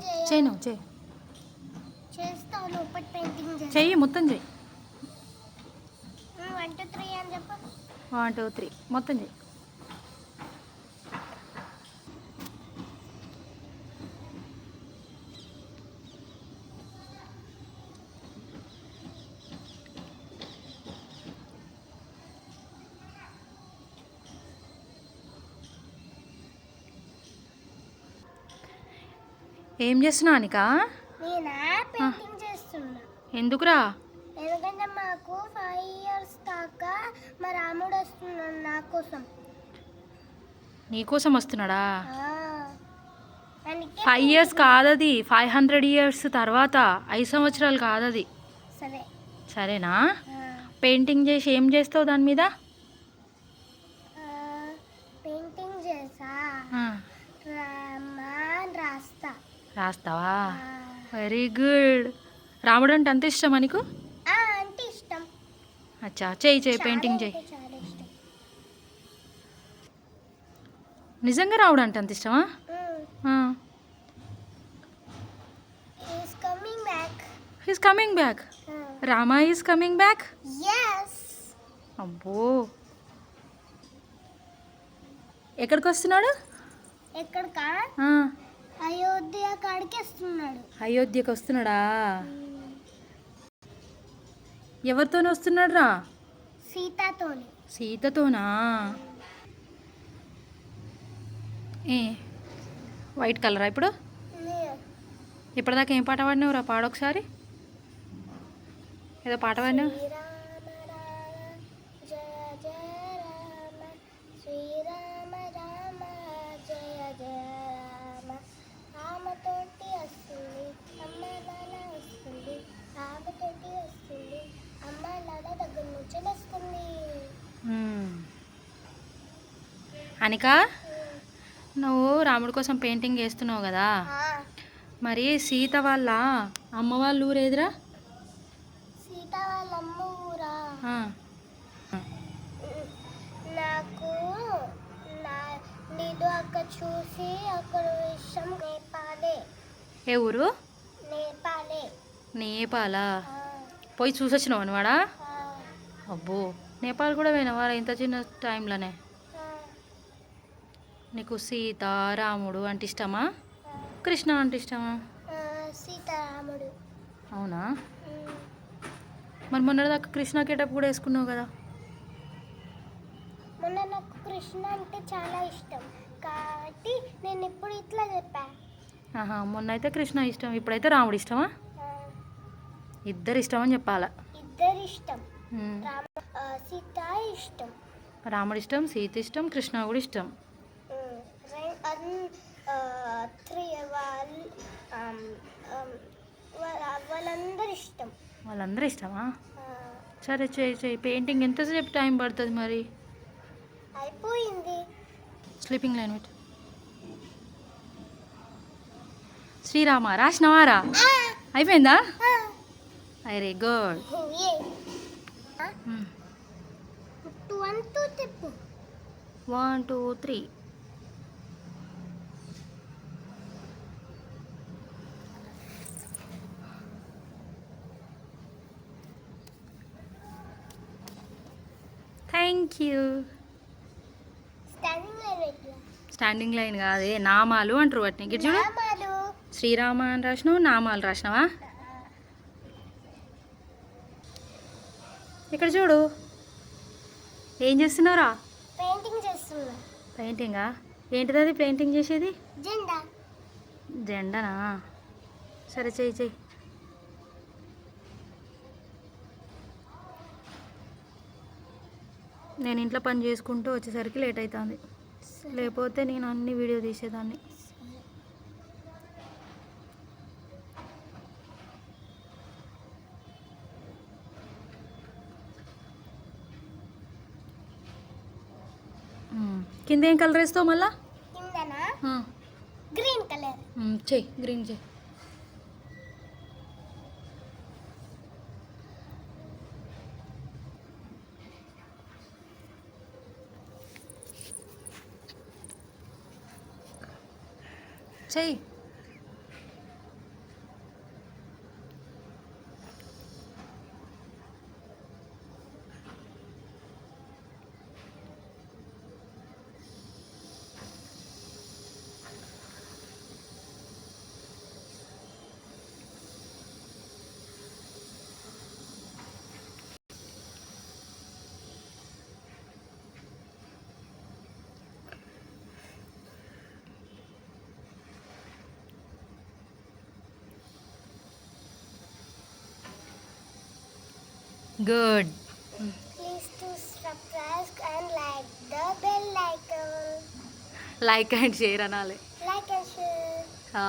Painting చేయ. చెయ్యి నువ్వు చేయి చెయ్యి మొత్తం చెయ్యి. One two three. మొత్తం చెయ్యి. ఏం చేస్తున్నావు అనిక? చేస్తున్నా. ఎందుకురా? ఎందుకంటే మాకు ఫైవ్ ఇయర్స్ దాకా మా రాముడు వస్తున్నాడు నా కోసం. నీకోసం వస్తున్నాడా? ఫైవ్ ఇయర్స్ కాదది. ఫైవ్ హండ్రెడ్ ఇయర్స్ తర్వాత ఐదు సంవత్సరాలు కాదది. సరే. సరేనా. పెయింటింగ్ చేసి ఏం చేస్తావు దాని మీద ఆ, పెయింటింగ్ చేసా ఆ, రామా అని రాస్తా రాస్తావా. వెరీ గుడ్ రాముడు అంటే అంత ఇష్టమా నీకు? అచ్చా చేయి చేయి పెయింటింగ్ చేయి. నిజంగా రాముడు అంటే అంత ఇష్టమా? Is coming back he's coming back Rama is coming back అబ్బో. ఎక్కడికి? వస్తున్నాడు ఎక్కడికా అయోధ్య కాడికి వస్తున్నాడు. అయోధ్యకి వస్తున్నాడా? ఎవరితోనే వస్తున్నాడు రా సీతతోని. సీతతోనా? ఏ వైట్ కలరా ఇప్పుడు? ఇప్పటిదాకా ఏం పాట పాడినావు రా పాడొకసారి. ఏదో పాట పాడినావు? అనిక నువ్వు రాముడి కోసం పెయింటింగ్ చేస్తున్నావు కదా? మరి సీత వాళ్ళ అమ్మ వాళ్ళ ఊరా ఆ. నాకు చూసి అక్కడ విషయం నేపాలే. ఏ ఊరు? నేపాలే. పోయి చూసొచ్చినావు అనవాడా అబ్బో నేపాల్ కూడా పోయినావా ఇంత చిన్న టైంలోనే? నీకు సీత రాముడు అంటే ఇష్టమా. కృష్ణ అంటే ఇష్టమా? సీతారాముడు. అవునా? మరి మొన్నటిదాకా కృష్ణ గెటప్ కూడా వేసుకున్నావు కదా? మొన్న నాకు కృష్ణ అంటే చాలా ఇష్టం. కాబట్టి నేను ఇప్పుడు ఇట్లా చెప్పా. ఆహా మొన్న అయితే కృష్ణ ఇష్టం ఇప్పుడైతే రాముడు ఇష్టమా? ఇద్దరు ఇష్టం అని చెప్పాలా? ఇద్దరు ఇష్టం. సీత ఇష్టం. రాముడు ఇష్టం సీత ఇష్టం కృష్ణ కూడా ఇష్టం. వాళ్ళందరూ ఇష్టం. వాళ్ళందరూ ఇష్టమా? సరే చేయి చేయి. పెయింటింగ్ ఎంతసేపు టైం పడుతుంది మరి? అయిపోయింది. స్లీపింగ్ లైన్ పెట్టి. శ్రీరామ రాసినవారా? అయిపోయిందా? Very good. One two three. Thank you standing line కాదే నామాలు అంటారు వాటిని. ఇక్కడ చూడు? శ్రీరామ అని రాసినావు నామాలు రాసినావా? ఇక్కడ చూడు. ఏం చేస్తున్నావురా పెయింటింగ్ చేస్తున్నా. పెయింటింగా ఏంటిది అది? పెయింటింగ్ చేసేది? జెండా జెండానా సరే చెయ్యి చెయ్యి. నేను ఇంట్లో పని చేసుకుంటూ వచ్చేసరికి లేట్ అవుతుంది లేకపోతే నేను అన్ని వీడియో తీసేదాన్ని. కింద ఏం కలర్ వేస్తావు మళ్ళా. గ్రీన్ కలర్ చెయ్యి గ్రీన్ చెయ్యి. చెయ్యి Good Please to subscribe and like the bell icon. Like and share అనాలి Like and share. ఆ.